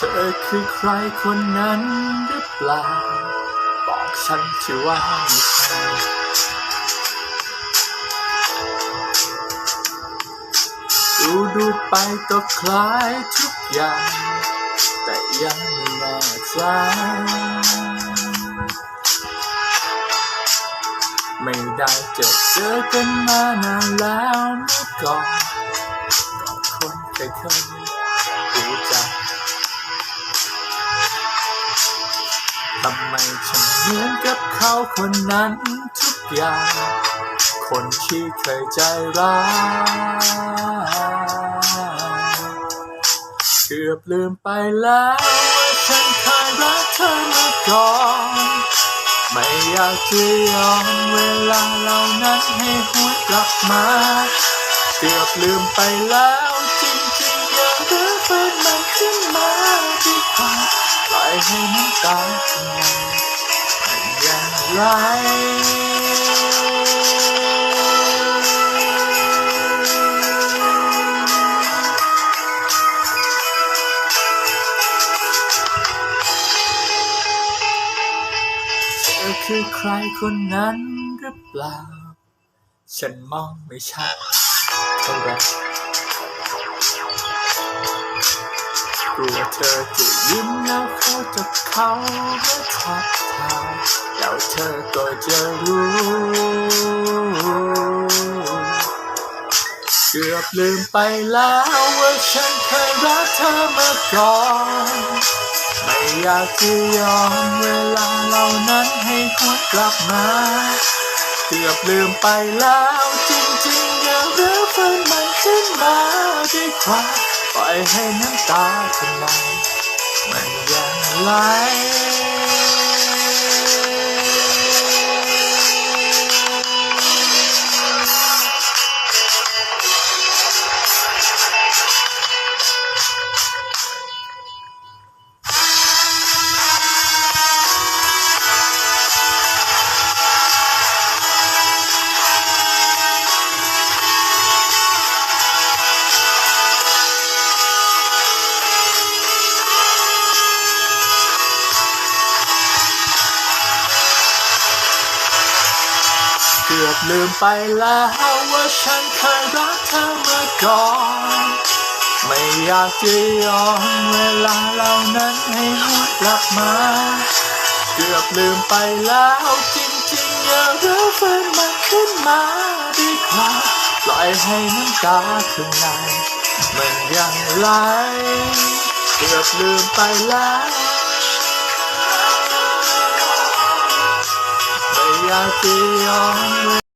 เธอคือใครคนนั้นหรือเปล่า บอกฉันที่ว่าไม่ใช่ดูดูไปก็คล้ายทุกอย่าง แต่ยังไม่แน่ใจไม่ได้เจอเจอกันมานานแล้วเมื่อก่อนก็คนเคยเคย ทำไมฉันเหมือนกับเขาคนนั้นทุกอย่าง คนที่เคยใจร้ายเกือบลืมไปแล้วว่าฉันเคยรักเธอมาก่อน ไม่อยากจะยอนเวลาเหล่านั้นให้หวนกลับมาเกือบลืมไปแล้วจริงๆอย่ารื้อฟื้นมันขึ้นมาดีกว่า ปล่อยให้น้ำตาข้างในมันยังไหลเธอคือใครคนนั้นหรือเปล่า ฉันมองไม่ชัดเท่าไร กลัวเธอจะยิ้มแล้วเขาจะเข้าและทักทายแล้วเธอก็จะรู้ เกือบลืมไปแล้วว่าฉันเคยรักเธอมาก่อน ไม่อยากจะยอนเวลาเหล่านั้นให้หวนกลับมา เกือบลืมไปแล้วจริงๆอย่าเรื้อฟื้นมันขึ้นมาดีกว่า ปล่อยให้น้ำตาข้างในมันยังไหล อบลืมไปแล้วว่าฉันเคยรักเธอมาก่อน ไม่อยากจะย้อนเวลาเหล่านั้นให้หวนกลับมาเกือบลืมไปแล้วจริงๆอย่าเรื้อฟื้นมันขึ้นมาดีกว่าปล่อยให้น้ำตาข้างในมันยังไหลเกือบลืมไปแล้ว ไ